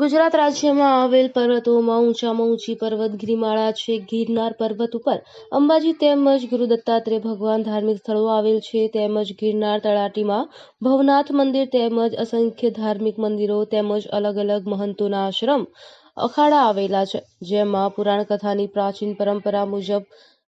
ગુજરાત રાજ્યમાં આવેલ પર્વતોમાં ઊંચામાં ઊંચી પર્વત ગિરિમાળા છે. ગિરનાર પર્વત ઉપર અંબાજી તેમજ ગુરુ દત્તાત્રેય ભગવાન ધાર્મિક સ્થળો આવેલ છે. તેમજ ગિરનાર તળાટીમાં ભવનાથ મંદિર તેમજ અસંખ્ય ધાર્મિક મંદિરો તેમજ અલગ અલગ મહંતોના આશ્રમ અખાડા આવેલા છે. જેમાં પુરાણ કથાની પ્રાચીન પરંપરા મુજબ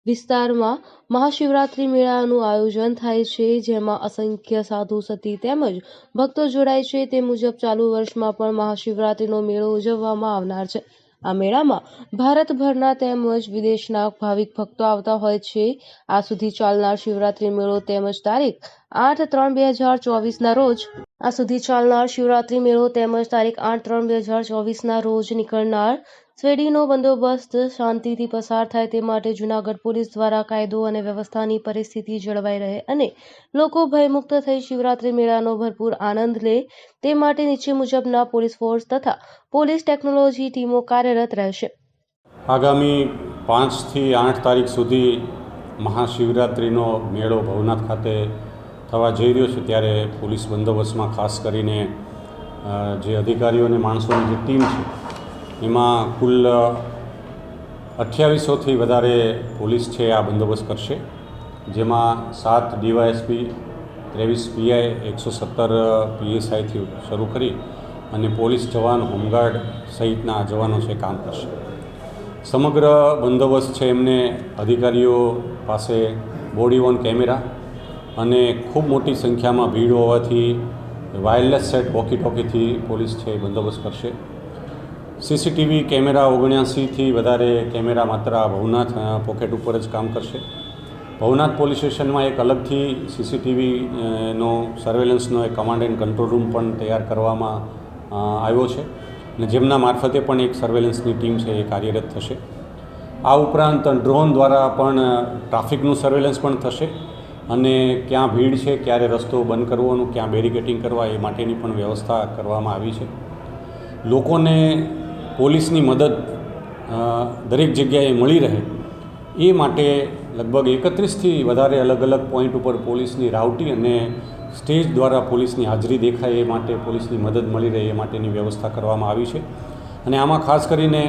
વિસ્તારમાં મહાશિવરાત્રિ મેળાનું આયોજન થાય છે, જેમાં અસંખ્ય સાધુ સતી તેમજ ભક્તો જોડાય છે. તે મુજબ ચાલુ વર્ષમાં પણ મહાશિવરાત્રિનો મેળો ઉજવવામાં આવનાર છે. આ મેળામાં ભારતભરના તેમજ વિદેશના ભાવિક ભક્તો આવતા હોય છે. આ સુધી ચાલનાર શિવરાત્રિ મેળો તેમજ તારીખ આઠ ત્રણ બે હજાર ચોવીસના રોજ આ સુધી ચાલનાર શિવરાત્રિ મેળો તેમજ તારીખ આઠ ત્રણ બે હજાર ચોવીસના રોજ નીકળનાર શેરડીનો બંદોબસ્ત શાંતિથી પસાર થાય તે માટે જૂનાગઢ પોલીસ દ્વારા કાયદો અને વ્યવસ્થાની પરિસ્થિતિ જળવાઈ રહે અને લોકો ભયમુક્ત થઈ શિવરાત્રિ મેળાનો ભરપૂર આનંદ લે તે માટે નીચે મુજબના પોલીસ ફોર્સ તથા પોલીસ ટેકનોલોજી ટીમો કાર્યરત રહેશે. આગામી પાંચથી આઠ તારીખ સુધી મહાશિવરાત્રિનો મેળો ભવનાથ ખાતે થવા જઈ રહ્યો છે ત્યારે પોલીસ બંદોબસ્તમાં ખાસ કરીને જે અધિકારીઓ અને માણસોની જે ટીમ છે એમાં કુલ અઠ્યાવીસોથી વધારે પોલીસ છે, આ બંદોબસ્ત કરશે. જેમાં સાત ડીવાયએસપી, ત્રેવીસ પીઆઈ, એકસો સત્તર પીએસઆઈથી શરૂ કરી અને પોલીસ જવાન, હોમગાર્ડ સહિતના જવાનો છે, કામ કરશે. સમગ્ર બંદોબસ્ત છે, એમને અધિકારીઓ પાસે બોડી ઓન કેમેરા અને ખૂબ મોટી સંખ્યામાં ભીડ હોવાથી વાયરલેસ સેટ વોકી ટોકીથી પોલીસ છે, એ બંદોબસ્ત કરશે. સીસીટીવી કેમેરા ઓગણ્યાસીથી વધારે કેમેરા માત્ર ભવનાથ પોકેટ ઉપર જ કામ કરશે. ભવનાથ પોલીસ સ્ટેશનમાં એક અલગથી સીસીટીવી નો સર્વેલન્સનો એક કમાન્ડ એન્ડ કંટ્રોલ રૂમ પણ તૈયાર કરવામાં આવ્યો છે અને જેમના મારફતે પણ એક સર્વેલન્સની ટીમ છે એ કાર્યરત થશે. આ ઉપરાંત ડ્રોન દ્વારા પણ ટ્રાફિકનું સર્વેલન્સ પણ થશે અને ક્યાં ભીડ છે, ક્યારે રસ્તો બંધ કરવાનો ક્યાં બેરિકેટિંગ કરવા એ માટેની પણ વ્યવસ્થા કરવામાં આવી છે. લોકોને પોલીસની મદદ દરેક જગ્યાએ મળી રહે, એ માટે લગભગ એકત્રીસથી વધારે અલગ અલગ પોઈન્ટ ઉપર પોલીસની રાવટી અને સ્ટેજ દ્વારા પોલીસની હાજરી દેખાય એ માટે પોલીસની મદદ મળી રહે એ માટેની વ્યવસ્થા કરવામાં આવી છે. અને આમાં ખાસ કરીને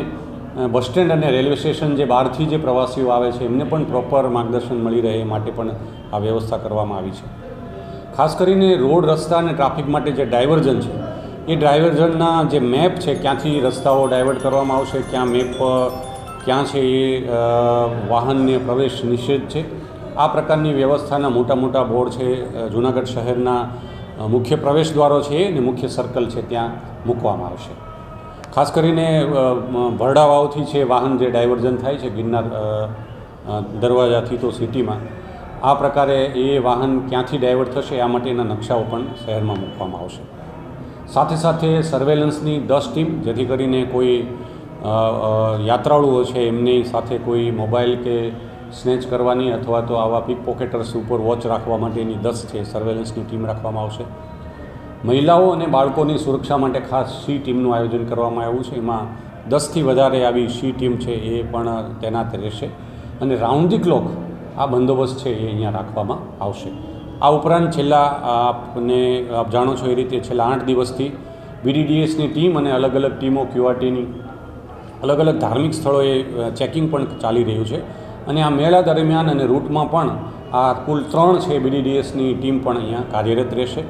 બસ સ્ટેન્ડ અને રેલવે સ્ટેશન જે બહારથી જે પ્રવાસીઓ આવે છે, એમને પણ પ્રોપર માર્ગદર્શન મળી રહે એ માટે પણ આ વ્યવસ્થા કરવામાં આવી છે. ખાસ કરીને રોડ રસ્તા અને ટ્રાફિક માટે જે ડાયવર્ઝન છે એ ડાયવર્ઝનના જે મેપ છે ક્યાંથી રસ્તાઓ ડાયવર્ટ કરવામાં આવશે ક્યાં મેપ ક્યાં છે એ વાહનને પ્રવેશ નિષેધ છે. આ પ્રકારની વ્યવસ્થાના મોટા મોટા બોર્ડ છે જૂનાગઢ શહેરના મુખ્ય પ્રવેશ દ્વારો છે અને મુખ્ય સર્કલ છે ત્યાં મૂકવામાં આવશે. ખાસ કરીને અ, મ, ભરડા વાવથી છે વાહન જે ડાયવર્ઝન થાય છે ગિરનાર દરવાજાથી તો સિટીમાં આ પ્રકારે એ વાહન ક્યાંથી ડાયવર્ટ થશે આ માટેના નકશાઓ પણ શહેરમાં મૂકવામાં આવશે. સાથે સાથે સર્વેલન્સની દસ ટીમ, જેથી કરીને કોઈ યાત્રાળુઓ છે એમની સાથે કોઈ મોબાઈલ કે સ્નેચ કરવાની અથવા તો આવા પિક પોકેટર્સ ઉપર વોચ રાખવા માટેની દસ છે સર્વેલન્સની ટીમ રાખવામાં આવશે. મહિલાઓ અને બાળકોની સુરક્ષા માટે ખાસ સી ટીમનું આયોજન કરવામાં આવ્યું છે. એમાં દસથી વધારે આવી સી ટીમ છે એ પણ તૈનાત રહેશે અને રાઉન્ડ ધી ક્લોક આ બંદોબસ્ત છે એ અહીંયા રાખવામાં આવશે. આ ઉપરાંત છેલ્લા આપને આપ જાણો છો એ રીતે છેલ્લા આઠ દિવસથી બીડીડીએસની ટીમ અને અલગ અલગ ટીમો ક્યુઆરટીની અલગ અલગ ધાર્મિક સ્થળોએ ચેકિંગ પણ ચાલી રહ્યું છે. અને આ મેળા દરમિયાન અને રૂટમાં પણ આ કુલ ત્રણ છે બીડીડીએસની ટીમ પણ અહીંયા કાર્યરત રહેશે.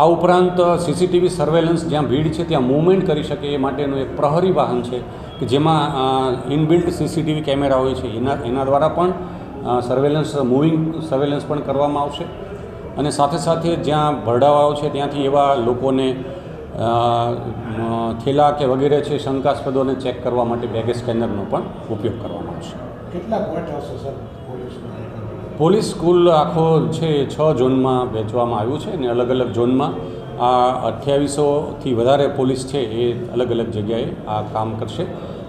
આ ઉપરાંત સીસીટીવી સર્વેલન્સ જ્યાં ભીડ છે ત્યાં મૂવમેન્ટ કરી શકે એ માટેનું એક પ્રહરી વાહન છે કે જેમાં ઇનબિલ્ટ સીસીટીવી કેમેરા હોય છે. એના એના દ્વારા પણ સર્વેલન્સ મૂવિંગ સર્વેલન્સ પણ કરવામાં આવશે. અને સાથે સાથે જ્યાં ભરડાવાઓ છે ત્યાંથી એવા લોકોને થેલા કે વગેરે છે શંકાસ્પદોને ચેક કરવા માટે બેગેજ સ્કેનરનો પણ ઉપયોગ કરવામાં આવશે. કેટલા પોઈન્ટ આવશે સર પોલીસ સ્કૂલ આખો છે એ છ ઝોનમાં વહેંચવામાં આવ્યું છે અને અલગ અલગ ઝોનમાં આ અઠ્યાવીસોથી વધારે પોલીસ છે એ અલગ અલગ જગ્યાએ આ કામ કરશે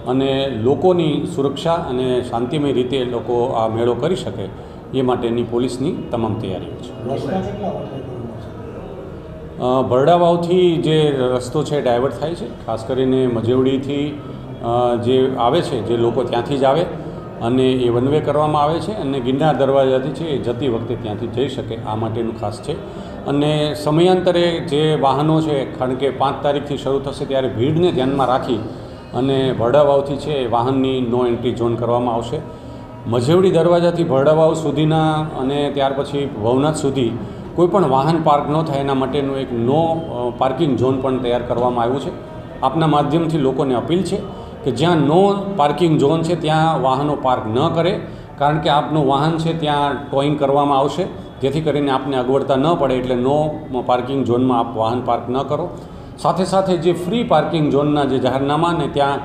અને લોકોની સુરક્ષા અને શાંતિમય રીતે લોકો આ મેળો કરી શકે એ માટેની પોલીસની તમામ તૈયારીઓ છે. ભરડાવાવથી જે રસ્તો છે ડાયવર્ટ થાય છે ખાસ કરીને મજેવડીથી જે આવે છે જે લોકો ત્યાંથી જ આવે અને એ વન વે કરવામાં આવે છે અને ગિરનાર દરવાજાથી છે એ જતી વખતે ત્યાંથી જઈ શકે આ માટેનું ખાસ છે. અને સમયાંતરે જે વાહનો છે કારણ કે પાંચ તારીખથી શરૂ થશે ત્યારે ભીડને ધ્યાનમાં રાખી અને ભરડાવાવથી છે એ વાહનની નો એન્ટ્રી ઝોન કરવામાં આવશે. મજેવડી દરવાજાથી ભરડાવાવ સુધીના અને ત્યાર પછી ભવનાથ સુધી કોઈપણ વાહન પાર્ક ન થાય એના માટેનું એક નો પાર્કિંગ ઝોન પણ તૈયાર કરવામાં આવ્યું છે. આપના માધ્યમથી લોકોને અપીલ છે કે જ્યાં નો પાર્કિંગ ઝોન છે ત્યાં વાહનો પાર્ક ન કરે, કારણ કે આપનું વાહન છે ત્યાં ટોઈંગ કરવામાં આવશે, જેથી કરીને આપને અગવડતા ન પડે એટલે નો પાર્કિંગ ઝોનમાં આપ વાહન પાર્ક ન કરો. સાથે સાથે જે ફ્રી પાર્કિંગ ઝોનના જે જાહેરનામા ને ત્યાં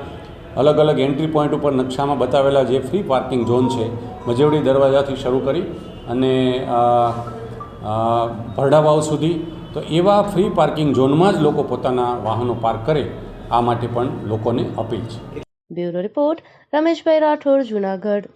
અલગ અલગ એન્ટ્રી પોઈન્ટ ઉપર નકશામાં બતાવેલા જે ફ્રી પાર્કિંગ ઝોન છે, મજેવડી દરવાજાથી શરૂ કરી અને ભરડાવાવ સુધી. તો એવા ફ્રી પાર્કિંગ ઝોનમાં જ લોકો પોતાના વાહનો પાર્ક કરે, આ માટે પણ લોકોને અપીલ છે. Bureau report, Rameshbhai Rathod, Junagadh.